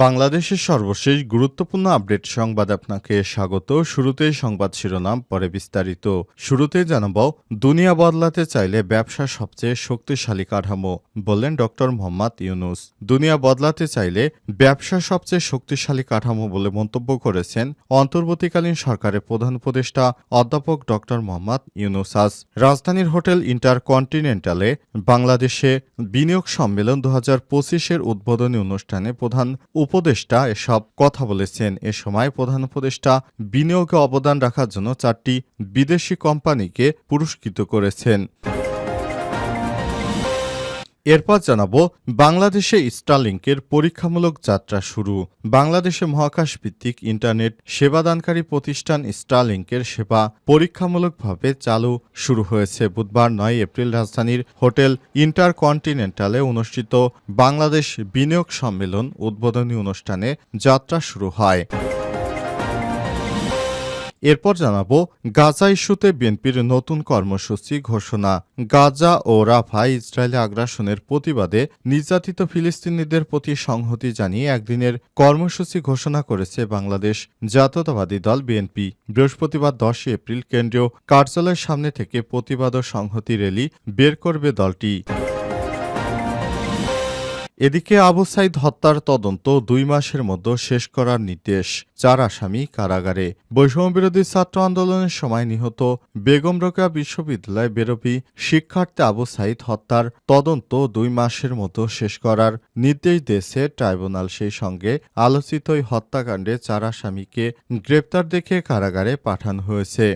বাংলাদেশের সর্বশেষ গুরুত্বপূর্ণ আপডেট সংবাদ আপনাকে স্বাগত। শুরুতেই সংবাদ শিরোনাম, পরে বিস্তারিত। শুরুতেই জানাব, দুনিয়া বদলাতে চাইলে ব্যবসা সবচেয়ে শক্তিশালী কাঠামো, বললেন ডক্টর মোহাম্মদ ইউনুস। দুনিয়া বদলাতে চাইলে ব্যবসা সবচেয়ে শক্তিশালী কাঠামো বলে মন্তব্য করেছেন অন্তর্বর্তীকালীন সরকারের প্রধান উপদেষ্টা অধ্যাপক ডক্টর মোহাম্মদ ইউনুস আজ রাজধানীর হোটেল ইন্টারকন্টিনেন্টালে বাংলাদেশে বিনিয়োগ সম্মেলন দু হাজার পঁচিশের উদ্বোধনী অনুষ্ঠানে প্রধান উপদেষ্টা এসব কথা বলেছেন। এ সময় প্রধান উপদেষ্টা বিনিয়োগে অবদান রাখার জন্য চারটি বিদেশি কোম্পানিকে পুরস্কৃত করেছেন। এরপর জানাব বাংলাদেশে স্টারলিংকের পরীক্ষামূলক যাত্রা শুরু। বাংলাদেশে মহাকাশ ভিত্তিক ইন্টারনেট সেবাদানকারী প্রতিষ্ঠান স্টারলিংকের সেবা পরীক্ষামূলকভাবে চালু শুরু হয়েছে বুধবার নয় এপ্রিল রাজধানীর হোটেল ইন্টারকন্টিনেন্টালে অনুষ্ঠিত বাংলাদেশ বিনিয়োগ সম্মেলন উদ্বোধনী অনুষ্ঠানে যাত্রা শুরু হয়। এরপর জানাব গাজা ইস্যুতে বিএনপির নতুন কর্মসূচি ঘোষণা। গাজা ও রাফা ইসরায়েলে আগ্রাসনের প্রতিবাদে নির্যাতিত ফিলিস্তিনিদের প্রতি সংহতি জানিয়ে একদিনের কর্মসূচি ঘোষণা করেছে বাংলাদেশ জাতীয়তাবাদী দল বিএনপি। বৃহস্পতিবার দশই এপ্রিল কেন্দ্রীয় কার্যালয়ের সামনে থেকে প্রতিবাদ ও সংহতি র্যালি বের করবে দলটি। এদিকে আবু সাইদ হত্যার তদন্ত দুই মাসের মধ্যে শেষ করার নির্দেশ চার আসামি কারাগারে। বৈষম্যবিরোধী ছাত্র আন্দোলনের সময় নিহত বেগম রোকেয়া বিশ্ববিদ্যালয় বেরোপি শিক্ষার্থী আবু সাইদ হত্যার তদন্ত দুই মাসের মতো শেষ করার নির্দেশ দিয়েছে ট্রাইব্যুনাল। সেই সঙ্গে আলোচিত হত্যাকাণ্ডে চার আসামিকে গ্রেপ্তার দেখে কারাগারে পাঠানো হয়েছে।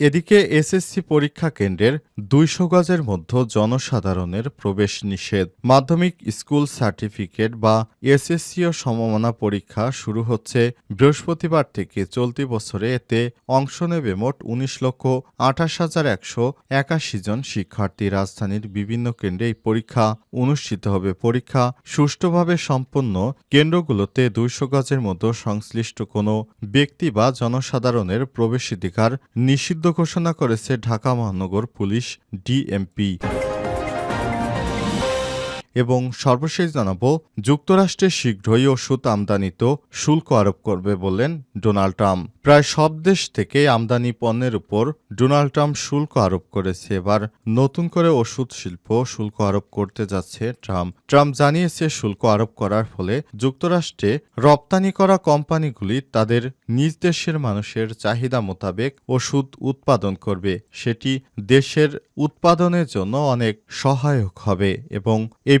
এদিকে এসএসসি পরীক্ষা কেন্দ্রের দুইশো গজের মধ্যে জনসাধারণের প্রবেশ নিষেধ। মাধ্যমিক স্কুল সার্টিফিকেট বা এসএসসি ও সমমানা পরীক্ষা শুরু হচ্ছে বৃহস্পতিবার থেকে চলতি বছরে। এতে অংশ নেবে মোট উনিশ লক্ষ আঠাশ হাজার একশো একাশি জন শিক্ষার্থী। রাজধানীর বিভিন্ন কেন্দ্রে এই পরীক্ষা অনুষ্ঠিত হবে। পরীক্ষা সুষ্ঠুভাবে সম্পন্ন কেন্দ্রগুলোতে দুইশো গজের মধ্যে সংশ্লিষ্ট কোনো ব্যক্তি বা জনসাধারণের প্রবেশাধিকার নিষিদ্ধ ঘোষণা করেছে ঢাকা মহানগর পুলিশ ডিএমপি। এবং সর্বশেষ জানাব, যুক্তরাষ্ট্রে শীঘ্রই ওষুধ আমদানিত শুল্ক আরোপ করবে বললেন ডোনাল্ড ট্রাম্প। প্রায় সব দেশ থেকে আমদানি পণ্যের উপর ডোনাল্ড ট্রাম্প শুল্ক আরোপ করেছে। এবার নতুন করে ওষুধ শিল্প শুল্ক আরোপ করতে যাচ্ছে ট্রাম্প। ট্রাম্প জানিয়েছে শুল্ক আরোপ করার ফলে যুক্তরাষ্ট্রে রপ্তানি করা কোম্পানিগুলি তাদের নিজ দেশের মানুষের চাহিদা মোতাবেক ওষুধ উৎপাদন করবে। সেটি দেশের উৎপাদনের জন্য অনেক সহায়ক হবে এবং এই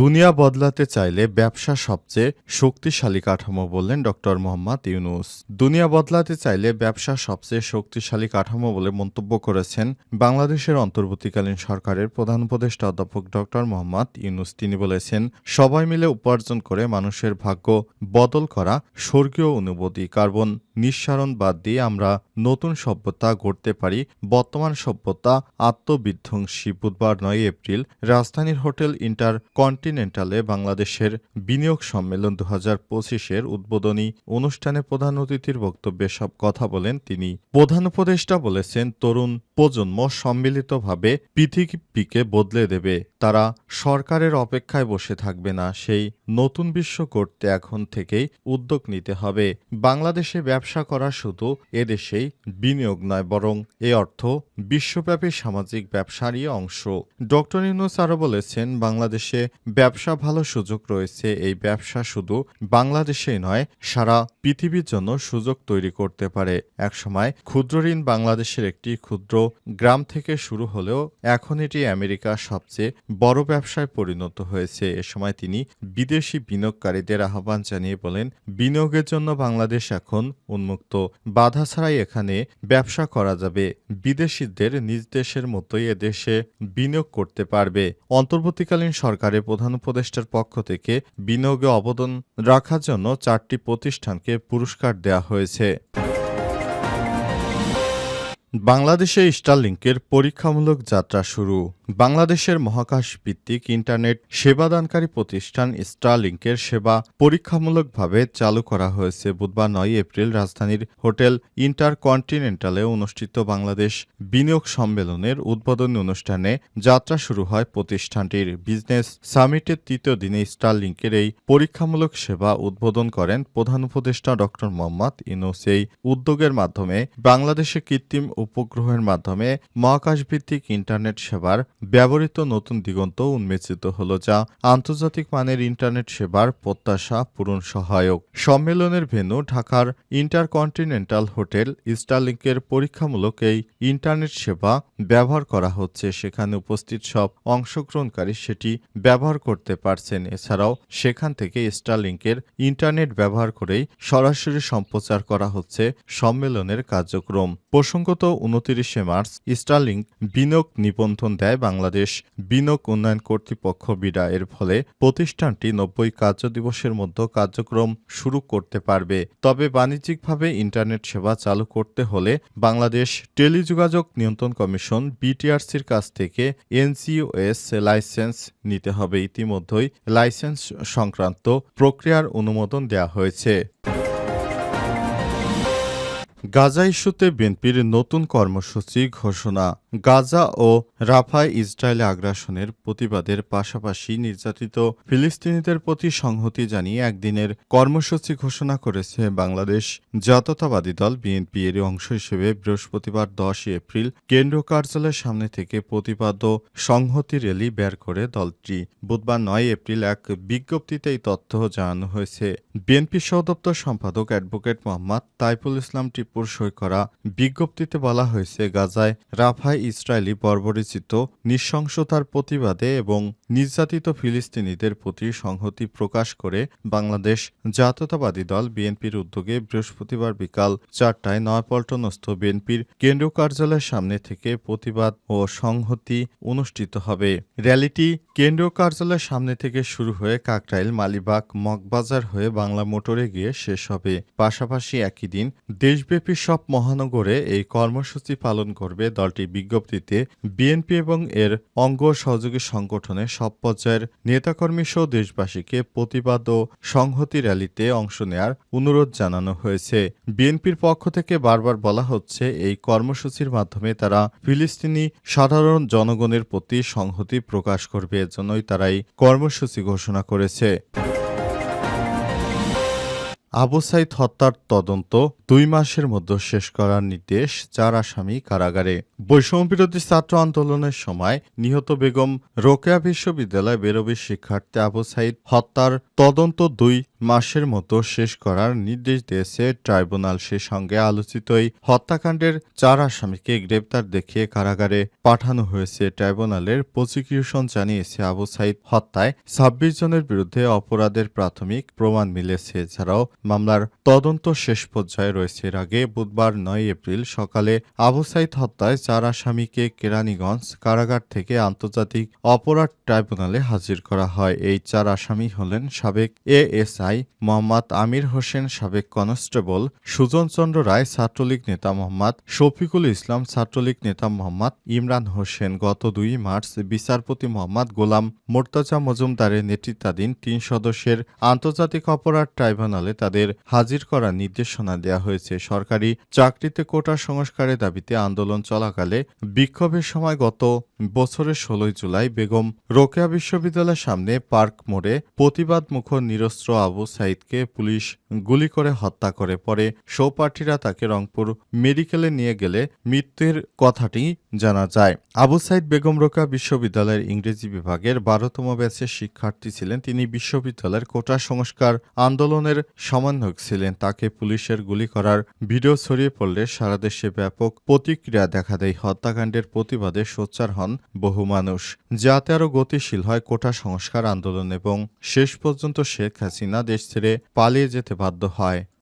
দুনিয়া বদলাতে চাইলে ব্যবসা সবচেয়ে শক্তিশালী কাঠামো বললেন ডক্টর মোহাম্মদ ইউনুস। দুনিয়া বদলাতে চাইলে ব্যবসা সবচেয়ে শক্তিশালী কাঠামো বলে মন্তব্য করেছেন বাংলাদেশের অন্তর্বর্তীকালীন সরকারের প্রধান উপদেষ্টা অধ্যাপক ডক্টর মোহাম্মদ ইউনুস। তিনি বলেছেন, সবাই মিলে উপার্জন করে মানুষের ভাগ্য বদল করা স্বর্গীয় অনুভূতি। কার্বন নিঃসারণ বাদ দিয়ে আমরা নতুন সভ্যতা গড়তে পারি। বর্তমান সভ্যতা আত্মবিধ্বংসী। বুধবার নয় এপ্রিল রাজধানীর হোটেল ইন্টার কন্টিনেন্টালে বাংলাদেশের বিনিয়োগ সম্মেলন দু হাজার পঁচিশের উদ্বোধনী অনুষ্ঠানে প্রধান অতিথির বক্তব্যে সব কথা বলেন তিনি। প্রধান উপদেষ্টা বলেছেন, তরুণ প্রজন্ম সম্মিলিতভাবে পৃথিবীকে বদলে দেবে। তারা সরকারের অপেক্ষায় বসে থাকবে না। সেই নতুন বিশ্ব করতে এখন থেকেই উদ্যোগ নিতে হবে। বাংলাদেশে ব্যবসা করা শুধু এদেশেই বিনিয়োগ নয়, বরং এ অর্থ বিশ্বব্যাপী সামাজিক ব্যবসারই অংশ। ডক্টর ইউনুস আরও বলেছেন, বাংলাদেশে ব্যবসা ভালো সুযোগ রয়েছে, এই ব্যবসা শুধু বাংলাদেশেই নয়, সারা পৃথিবীর জন্য সুযোগ তৈরি করতে পারে। একসময় ক্ষুদ্র ঋণ বাংলাদেশের একটি ক্ষুদ্র গ্রাম থেকে শুরু হলেও এখন এটি আমেরিকার সবচেয়ে বড় ব্যবসায় পরিণত হয়েছে। এ সময় তিনি বিদেশি বিনিয়োগকারীদের আহ্বান জানিয়ে বলেন, বিনিয়োগের জন্য বাংলাদেশ এখন উন্মুক্ত। বাধা ছাড়াই এখানে ব্যবসা করা যাবে। বিদেশিদের নিজ দেশের মতোই এদেশে বিনিয়োগ করতে পারবে। অন্তর্বর্তীকালীন সরকারের প্রধান উপদেষ্টার পক্ষ থেকে বিনিয়োগে অবদান রাখার জন্য চারটি প্রতিষ্ঠানকে পুরস্কার দেয়া হয়েছে। বাংলাদেশে স্টারলিংকের পরীক্ষামূলক যাত্রা শুরু। বাংলাদেশের মহাকাশ ভিত্তিক ইন্টারনেট সেবাদানকারী প্রতিষ্ঠান স্টারলিংকের সেবা পরীক্ষামূলকভাবে চালু করা হয়েছে বুধবার নয় এপ্রিল রাজধানীর হোটেল ইন্টারকন্টিনেন্টালে অনুষ্ঠিত বাংলাদেশ বিনিয়োগ সম্মেলনের উদ্বোধনী অনুষ্ঠানে যাত্রা শুরু হয় প্রতিষ্ঠানটির বিজনেস সামিটের তৃতীয় দিনে স্টারলিংকের এই পরীক্ষামূলক সেবা উদ্বোধন করেন প্রধান উপদেষ্টা ড. মোহাম্মদ ইউনুস। এই উদ্যোগের মাধ্যমে বাংলাদেশে কৃত্রিম উপগ্রহের মাধ্যমে মহাকাশভিত্তিক ইন্টারনেট সেবার ব্যবহৃত নতুন দিগন্ত উন্মেচিত হল যা আন্তর্জাতিক মানের ইন্টারনেট সেবার প্রত্যাশা পূরণ সহায়ক। সম্মেলনের ভেন্যু ঢাকার ইন্টারকন্টিনেন্টাল হোটেল স্টারলিংকের পরীক্ষামূলক এই ইন্টারনেট সেবা ব্যবহার করা হচ্ছে। সেখানে উপস্থিত সব অংশগ্রহণকারী সেটি ব্যবহার করতে পারছেন। এছাড়াও সেখান থেকে স্টারলিংকের ইন্টারনেট ব্যবহার করেই সরাসরি সম্প্রচার করা হচ্ছে। সম্মেলনের কার্যক্রম প্রসঙ্গত উনতিরিশে মার্চ স্টারলিংক বিনিয়োগ নিবন্ধন দেয় বাংলাদেশ। বিনিয়োগ উন্নয়ন কর্তৃপক্ষ বিডা এর ফলে প্রতিষ্ঠানটি নব্বই কার্য দিবসের মধ্যে কার্যক্রম শুরু করতে পারবে। তবে বাণিজ্যিকভাবে ইন্টারনেট সেবা চালু করতে হলে বাংলাদেশ টেলিযোগাযোগ নিয়ন্ত্রণ কমিশন বিটিআরসির কাছ থেকে এনসিওএস লাইসেন্স নিতে হবে। ইতিমধ্যেই লাইসেন্স সংক্রান্ত প্রক্রিয়ার অনুমোদন দেওয়া হয়েছে। গাজা ইস্যুতে বিএনপির নতুন কর্মসূচি ঘোষণা। গাজা ও রাফায় ইসরায়েলে আগ্রাসনের প্রতিবাদের পাশাপাশি নির্যাতিত ফিলিস্তিনিদের প্রতি সংহতি জানিয়ে একদিনের কর্মসূচি ঘোষণা করেছে বাংলাদেশ। জাতীয়তাবাদী দল বিএনপি এর অংশ হিসেবে বৃহস্পতিবার দশই এপ্রিল কেন্দ্র কার্যালয়ের সামনে থেকে প্রতিবাদ ও সংহতি র্যালি বের করে দলটি। বুধবার নয় এপ্রিল এক বিজ্ঞপ্তিতে এই তথ্য জানানো হয়েছে। বিএনপি সহদপ্তর সম্পাদক অ্যাডভোকেট মোহাম্মদ তাইফুল ইসলাম টিপুর সই করা বিজ্ঞপ্তিতে বলা হয়েছে, গাজায় রাফায় ইসরায়েলি বর্বরিচিত নৃশংসতার প্রতিবাদে এবং নির্যাতিত ফিলিস্তিনিদের প্রতি সংহতি প্রকাশ করে বাংলাদেশ জাতীয়তাবাদী দল বিএনপির উদ্যোগে বৃহস্পতিবার বিকাল চারটায় নয়াপল্টনস্থ বিএনপির কেন্দ্রীয় কার্যালয়ের সামনে থেকে প্রতিবাদ ও সংহতি অনুষ্ঠিত হবে। র্যালিটি কেন্দ্রীয় কার্যালয়ের সামনে থেকে শুরু হয়ে কাকরাইল, মালিবাগ, মগবাজার হয়ে বাংলা মোটরে গিয়ে শেষ হবে। পাশাপাশি একই দিন দেশব্যাপী সব মহানগরে এই কর্মসূচি পালন করবে দলটি। বিজ্ঞপ্তিতে বিএনপি এবং এর অঙ্গ সহযোগী সংগঠনের সব পর্যায়ের নেতাকর্মী সহ দেশবাসীকে প্রতিবাদ ও সংহতি র্যালিতে অংশ নেয়ার অনুরোধ জানানো হয়েছে। বিএনপির পক্ষ থেকে বারবার বলা হচ্ছে, এই কর্মসূচির মাধ্যমে তারা ফিলিস্তিনি সাধারণ জনগণের প্রতি সংহতি প্রকাশ করবে, এজন্যই তারা এই কর্মসূচি ঘোষণা করেছে। আবু সাইদ হত্যার তদন্ত দুই মাসের মধ্যে শেষ করার নির্দেশ চার আসামি কারাগারে। বৈষম্যবিরোধী ছাত্র আন্দোলনের সময় নিহত বেগম রোকেয়া বিশ্ববিদ্যালয় বেরোবি শিক্ষার্থী আবু সাইদ হত্যার তদন্ত দুই মাসের মতো শেষ করার নির্দেশ দিয়েছে ট্রাইব্যুনাল। সে সঙ্গে আলোচিত এই হত্যাকাণ্ডের চার আসামিকে গ্রেপ্তার দেখিয়ে কারাগারে পাঠানো হয়েছে। ট্রাইব্যুনালের প্রসিকিউশন জানিয়েছে আবু সাইদ হত্যায় ছাব্বিশ জনের বিরুদ্ধে অপরাধের প্রাথমিক প্রমাণ মিলেছে। এছাড়াও মামলার তদন্ত শেষ পর্যায়ে রয়েছে। এর আগে বুধবার নয় এপ্রিল সকালে আবু সাইদ হত্যায় চার আসামিকে কেরানীগঞ্জ কারাগার থেকে আন্তর্জাতিক অপরাধ ট্রাইব্যুনালে হাজির করা হয়। এই চার আসামি হলেন সাবেক এএসআই মোহাম্মদ আমির হোসেন, সাবেক কনস্টেবল সুজন চন্দ্র রায়, ছাত্রলীগ নেতা মোহাম্মদ শফিকুল ইসলাম, ছাত্রলীগ নেতা মোহাম্মদ ইমরান হোসেন। গত দুই মার্চ বিচারপতি মোহাম্মদ গোলাম মোর্তাজা মজুমদারের নেতৃত্বাধীন তিন সদস্যের আন্তর্জাতিক অপরাধ ট্রাইব্যুনালে তাদের হাজির করার নির্দেশনা দেওয়া হয়েছে। সরকারি চাকরিতে কোটা সংস্কারের দাবিতে আন্দোলন চলাকালে বিক্ষোভের সময় গত বছরের ষোলোই জুলাই বেগম রোকেয়া বিশ্ববিদ্যালয়ের সামনে পার্ক মোড়ে প্রতিবাদমুখ নিরস্ত্র আবু সাইদকে পুলিশ গুলি করে হত্যা করে। পরে সৌপাঠীরা তাকে রংপুর মেডিকেলে নিয়ে গেলে মৃত্যুর কথাটি জানা যায়, আবু সাইদ বেগম রোকা বিশ্ববিদ্যালয়ের ইংরেজি বিভাগের বারোতম ব্যাচের শিক্ষার্থী ছিলেন। তিনি বিশ্ববিদ্যালয়ের কোটা সংস্কার আন্দোলনের সমন্বয়ক ছিলেন। তাকে পুলিশের গুলি করার ভিডিও ছড়িয়ে পড়লে সারা দেশে ব্যাপক প্রতিক্রিয়া দেখা দেয়। হত্যাকাণ্ডের প্রতিবাদে সোচ্চার হন বহু মানুষ। যাতে আরও গতিশীল হয় কোটা সংস্কার আন্দোলন এবং শেষ পর্যন্ত শেখ হাসিনা দেশ ছেড়ে পালিয়ে যেতে বাধ্য হয়।